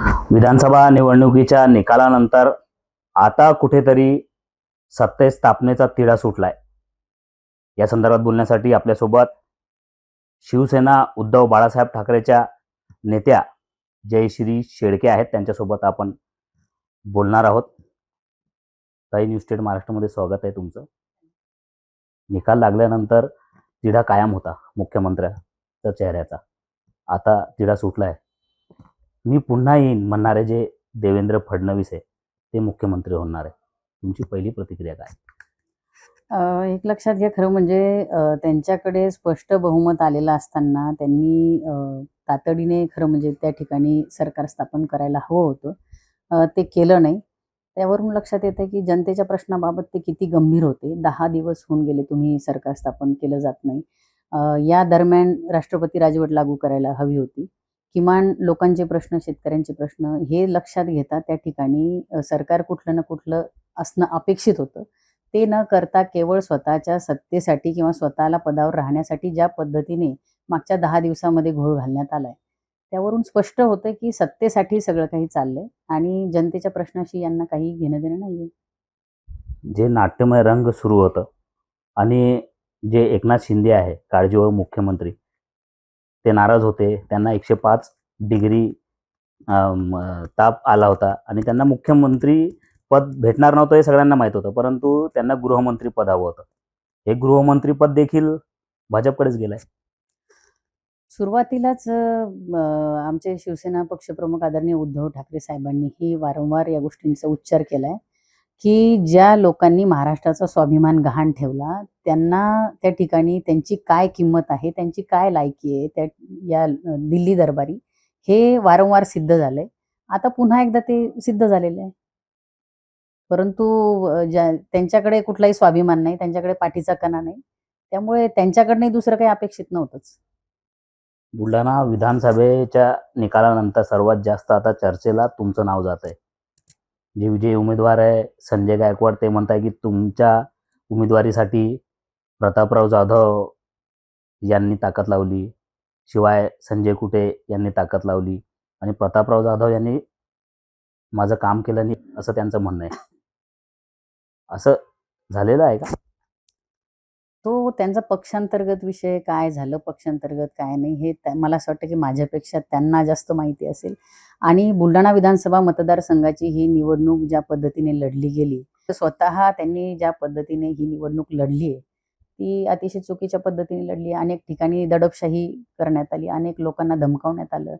विधानसभा निवडणुकीच्या निकालानंतर आता कुठेतरी सत्ते स्थापनेचा तिढा सुटलाय. या संदर्भात बोलण्यासाठी आपल्यासोबत शिवसेना उद्धव बाळासाहेब ठाकरेच्या नेत्या जयश्री शेळके आहेत. त्यांच्यासोबत आपण बोलणार आहोत. ताई न्यूज स्टेट महाराष्ट्रामध्ये स्वागत आहे तुमचं. निकाल लागल्यानंतर तिढा कायम होता मुख्यमंत्र्याच्या चेहऱ्याचा. आता तिढा सुटलाय. मी पुन्हा येईन म्हणणारे जे देवेंद्र फडणवीस आहे ते मुख्यमंत्री होणार आहे. तुमची पहिली प्रतिक्रिया काय? एक लक्षात घ्या खरं म्हणजे त्यांच्याकडे स्पष्ट बहुमत आलेलं असताना त्यांनी तातडीने खरं म्हणजे त्या ठिकाणी सरकार स्थापन करायला हवं होतं. ते केलं नाही. त्यावरून लक्षात येतं की जनतेच्या प्रश्नाबाबत ते किती गंभीर होते. दहा दिवस होऊन गेले तुम्ही सरकार स्थापन केलं जात नाही. या दरम्यान राष्ट्रपती राजवट लागू करायला हवी होती. किमान लोकांचे प्रश्न शेतकऱ्यांचे प्रश्न हे लक्षात घेता त्या ठिकाणी सरकार कुठलं ना कुठलं असणं अपेक्षित होतं. ते न करता केवळ स्वतःच्या सत्तेसाठी किंवा स्वतःला पदावर राहण्यासाठी ज्या पद्धतीने मागच्या दहा दिवसामध्ये घोळ घालण्यात आलाय त्यावरून स्पष्ट होतं की सत्तेसाठी सगळं काही चाललंय आणि जनतेच्या प्रश्नाशी यांना काही घेणं देणं नाहीये. जे नाट्यमय रंग सुरू होतं आणि जे एकनाथ शिंदे आहे काळजीवाहू मुख्यमंत्री ते नाराज होते. त्यांना एकशे पाच डिग्री ताप आला होता आणि त्यांना मुख्यमंत्री पद भेटणार नव्हतं हे सगळ्यांना माहीत होतं. परंतु त्यांना गृहमंत्री पद हवं होतं. हे गृहमंत्री पद देखील भाजपकडेच गेलंय. सुरुवातीलाच आमचे शिवसेना पक्षप्रमुख आदरणीय उद्धव ठाकरे साहेबांनीही वारंवार या गोष्टींचा उच्चार केलाय. की ज्या लोकांनी महाराष्ट्राचा स्वाभिमान गहाण ठेवला त्यांना त्या ठिकाणी त्यांची काय किंमत आहे त्यांची काय लायकी आहे त्या या दिल्ली दरबारी हे वारंवार सिद्ध झालंय. आता पुन्हा एकदा ते सिद्ध झालेलं आहे. परंतु ज्या त्यांच्याकडे कुठलाही स्वाभिमान नाही त्यांच्याकडे पाठीचा कणा नाही. त्यामुळे त्यांच्याकडनंही दुसरं काही अपेक्षित नव्हतंच. बुलढाणा विधानसभेच्या निकालानंतर सर्वात जास्त आता चर्चेला तुमचं नाव जात आहे जे विजयी उमेदवार आहे संजय गायकवाड ते म्हणताय की तुमच्या उमेदवारीसाठी प्रतापराव जाधव यांनी ताकद लावली. शिवाय संजय कुटे यांनी ताकद लावली. आणि प्रतापराव जाधव यांनी माझं काम केलं नाही असं त्यांचं म्हणणं आहे. असं झालेलं आहे का? तो त्यांचा पक्षांतर्गत विषय काय झालं पक्षांतर्गत काय नाही हे त्या- मला असं वाटतं की माझ्यापेक्षा त्यांना जास्त माहिती असेल. आणि बुलढाणा विधानसभा मतदारसंघाची ही निवडणूक ज्या पद्धतीने लढली गेली तर स्वतः त्यांनी ज्या पद्धतीने ही निवडणूक लढली आहे ती अतिशय चुकीच्या पद्धतीने लढली. अनेक ठिकाणी दडपशाही करण्यात आली अनेक लोकांना धमकावण्यात आलं.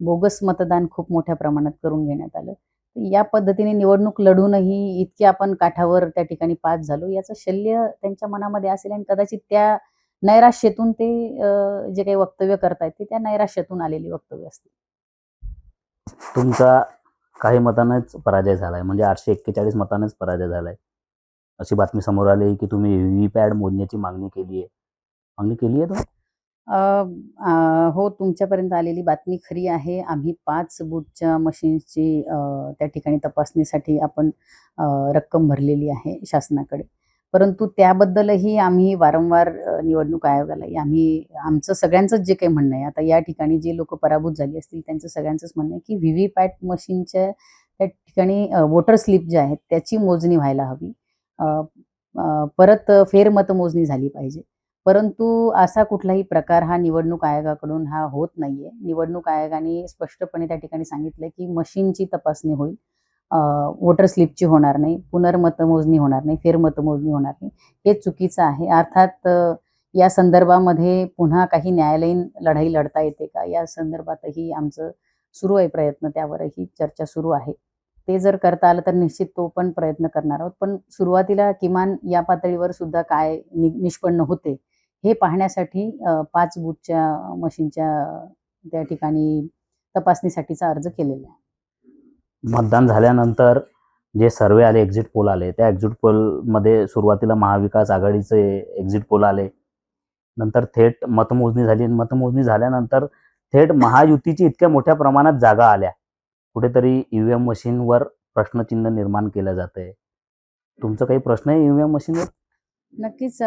बोगस मतदान खूप मोठ्या प्रमाणात करून घेण्यात आलं. या पद्धतीने निवडणूक लढूनही इतके आपण काठावर त्या ठिकाणी पास झालो. याचं शल्य त्यांच्या मनामध्ये असेल आणि कदाचित त्या नैराश्यातून ते जे काही वक्तव्य करतायत ते त्या नैराश्यातून आलेली वक्तव्य असतील. तुमचा काही मतानेच पराजय झालाय. म्हणजे आठशे एक्केचाळीस मतानेच पराजय झालाय. अशी बातमी समोर आली की तुम्ही व्ही पॅड मोजण्याची मागणी केली आहे मागणी केली आहे तुम्ही? हो तुमच्यापर्यंत आलेली बातमी खरी आहे. आम्ही पाच बूटच्या मशीन्सची त्या ठिकाणी तपासणीसाठी आपण रक्कम भरलेली आहे शासनाकडे. परंतु त्याबद्दलही आम्ही वारंवार निवडणूक आयोगाला आम्ही आमचं सगळ्यांचंच जे काही म्हणणं आहे आता या ठिकाणी जे लोक पराभूत झाली असतील त्यांचं सगळ्यांचंच म्हणणं आहे की व्ही व्ही पॅट मशीनच्या त्या ठिकाणी वोटर स्लिप जे आहेत त्याची मोजणी व्हायला हवी. परत फेरमतमोजणी झाली पाहिजे. परंतु असा कुठलाही प्रकार हा निवडणूक आयोगाकडून हा होत नाहीये. निवडणूक आयोगाने स्पष्टपणे त्या ठिकाणी सांगितलं की मशीनची तपासणी होईल. वोटर स्लिपची होणार नाही पुनर्मतमोजणी होणार नाही फेरमतमोजणी होणार नाही. हे चुकीचं आहे. अर्थात या संदर्भामध्ये पुन्हा काही न्यायालयीन लढाई लढता येते का? या संदर्भातही आमचं सुरू आहे प्रयत्न. त्यावरही चर्चा सुरू आहे. ते जर करता आलं तर निश्चित तो पण प्रयत्न करणार आहोत. पण सुरुवातीला किमान या पातळीवर सुद्धा काय नि निष्पन्न होते? हे पाहण्यासाठी पाच बूथच्या मशीनच्या त्या ठिकाणी तपासणीसाठीचा अर्ज केलेला आहे. मतदान झाल्यानंतर जे सर्वे आले एक्झिट पोल आले त्या एक्झिट पोलमध्ये सुरुवातीला महाविकास आघाडीचे एक्झिट पोल आले. नंतर थेट मतमोजणी झाली मतमोजणी झाल्यानंतर थेट महायुतीची इतक्या मोठ्या प्रमाणात जागा आल्या. कुठेतरी ईव्हीएम मशीनवर प्रश्नचिन्ह निर्माण केलं जात आहे तुमचं काही प्रश्न आहे ईव्हीएम मशीनवर? नक्कीच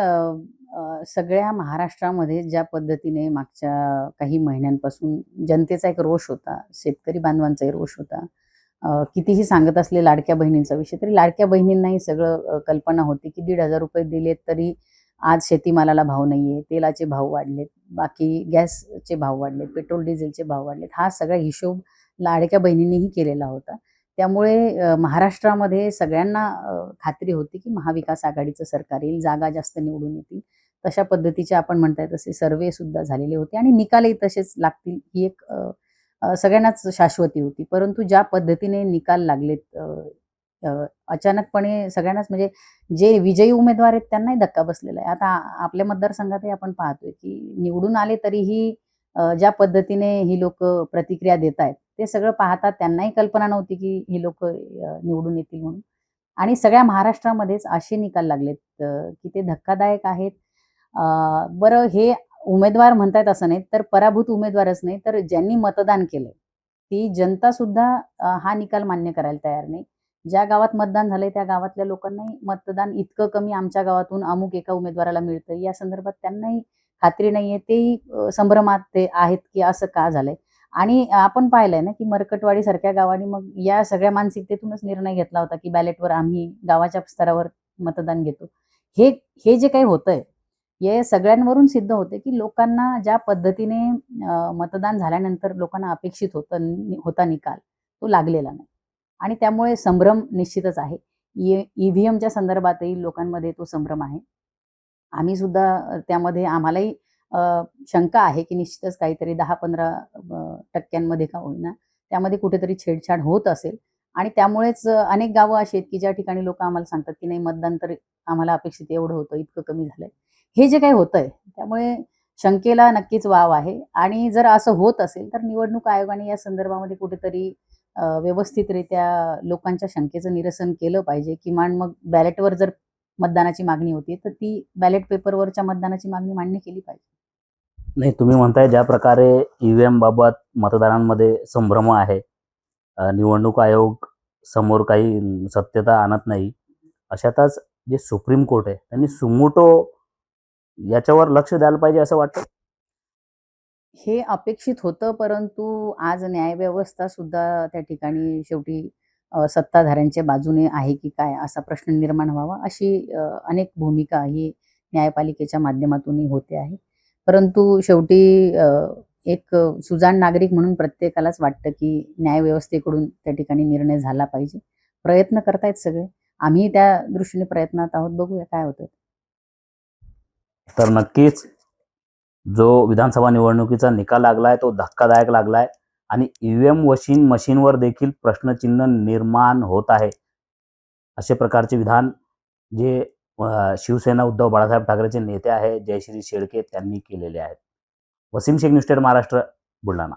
सगळ्या महाराष्ट्रामध्ये ज्या पद्धतीने मागच्या काही महिन्यांपासून जनतेचा एक रोष होता शेतकरी बांधवांचाही रोष होता कितीही सांगत असले लाडक्या बहिणींचा विषय तरी लाडक्या बहिणींनाही सगळं कल्पना होती की दीड हजार रुपये दिलेत तरी आज शेतीमालाला भाव नाही आहे तेलाचे भाव वाढलेत बाकी गॅसचे भाव वाढलेत पेट्रोल डिझेलचे भाव वाढलेत हा सगळा हिशोब लाडक्या बहिणींनीही केलेला होता. त्यामुळे महाराष्ट्रामध्ये सगळ्यांना खात्री होती की महाविकास आघाडीचं सरकार येईल जागा जास्त निवडून येतील. तशा पद्धतीचे आपण म्हणताय तसे सर्वे सुद्धा झालेले होते आणि निकालही तसेच लागतील ही एक सगळ्यांनाच शाश्वती होती. परंतु ज्या पद्धतीने निकाल लागलेत अचानकपणे सगळ्यांनाच म्हणजे जे विजयी उमेदवार आहेत त्यांनाही धक्का बसलेला आहे. आता आपल्या मतदारसंघातही आपण पाहतोय की निवडून आले तरीही ज्या पद्धतीने ही लोक प्रतिक्रिया देत आहेत ते सगळं पाहता त्यांनाही कल्पना नव्हती की ही लोक निवडून येतील म्हणून. आणि सगळ्या महाराष्ट्रामध्येच असे निकाल लागलेत की ते धक्कादायक आहेत. बरं हे उमेदवार म्हणतायत असं नाही तर पराभूत उमेदवारच नाही तर ज्यांनी मतदान केलंय ती जनता सुद्धा हा निकाल मान्य करायला तयार नाही. ज्या गावात मतदान झालंय त्या गावातल्या लोकांनाही मतदान इतकं कमी आमच्या गावातून अमुक एका उमेदवाराला मिळतं या संदर्भात त्यांनाही खात्री नाहीये. तेही संभ्रमात ते आहेत की असं का झालंय. आणि आपण पाहिलंय ना की मरकटवाडी सारख्या गावाने मग या सगळ्या मानसिकतेतूनच निर्णय घेतला होता की बॅलेटवर आम्ही गावाच्या स्तरावर मतदान घेतो. हे हे जे काही होतंय हे सगळ्यांवरून सिद्ध होते की लोकांना ज्या पद्धतीने मतदान झाल्यानंतर लोकांना अपेक्षित होतं होता निकाल तो लागलेला नाही. आणि त्यामुळे संभ्रम निश्चितच आहे. ई व्ही एमच्या संदर्भातही लोकांमध्ये तो संभ्रम आहे. आम्ही सुद्धा त्यामध्ये आम्हालाही शंका आहे की निश्चितच काहीतरी दहा पंधरा टक्क्यांमध्ये का होईना. त्यामध्ये कुठेतरी छेडछाड होत असेल. आणि त्यामुळेच अनेक गावं अशी आहेत की ज्या ठिकाणी लोक आम्हाला सांगतात की नाही मतदान तर आम्हाला अपेक्षित एवढं होतं इतकं कमी झालंय. हे जे काही होतंय त्यामुळे शंकेला नक्कीच वाव आहे. आणि जर असं होत असेल तर निवडणूक आयोगाने या संदर्भामध्ये कुठेतरी व्यवस्थितरित्या लोकांच्या शंकेचं निरसन केलं पाहिजे. किमान मग बॅलेटवर जर मतदानाची मागणी होती तर ती बॅलेट पेपरवरच्या मतदानाची मागणी मान्य केली पाहिजे. नाही तुम्ही म्हणताय ज्या प्रकारे ईव्हीएम बाबत मतदारांमध्ये संभ्रम आहे निवडणूक आयोग समोर काही सत्यता आणत नाही अशातच जे सुप्रीम कोर्ट आहे त्यांनी सुमोटो याच्यावर लक्ष द्यायला पाहिजे असं वाटतं? हे अपेक्षित होतं परंतु आज न्यायव्यवस्था सुद्धा त्या ठिकाणी शेवटी सत्ताधाऱ्यांच्या बाजूने आहे की काय असा प्रश्न निर्माण व्हावा अशी अनेक भूमिका ही न्यायपालिकेच्या माध्यमातूनही होते आहे. परंतु शेवटी एक सुजाण नागरिक म्हणून प्रत्येकालाच वाटतं की न्यायव्यवस्थेकडून त्या ठिकाणी निर्णय झाला पाहिजे. प्रयत्न करतायत सगळे. आम्ही त्या दृष्टीने प्रयत्नात आहोत. बघूया काय होतं. तर नक्कीच जो विधानसभा निवडणुकीचा निकाल लागलाय तो धक्कादायक लागलाय. आणि ईव्हीएम मशीन मशीनवर देखील प्रश्नचिन्ह निर्माण होत आहे. असे प्रकारचे विधान जे शिवसेना उद्धव बाळासाहेब ठाकरेचे नेते आहे जयश्री शेळके त्यांनी केलेले आहेत. वसीम शेख न्यूज महाराष्ट्र बुलढाणा.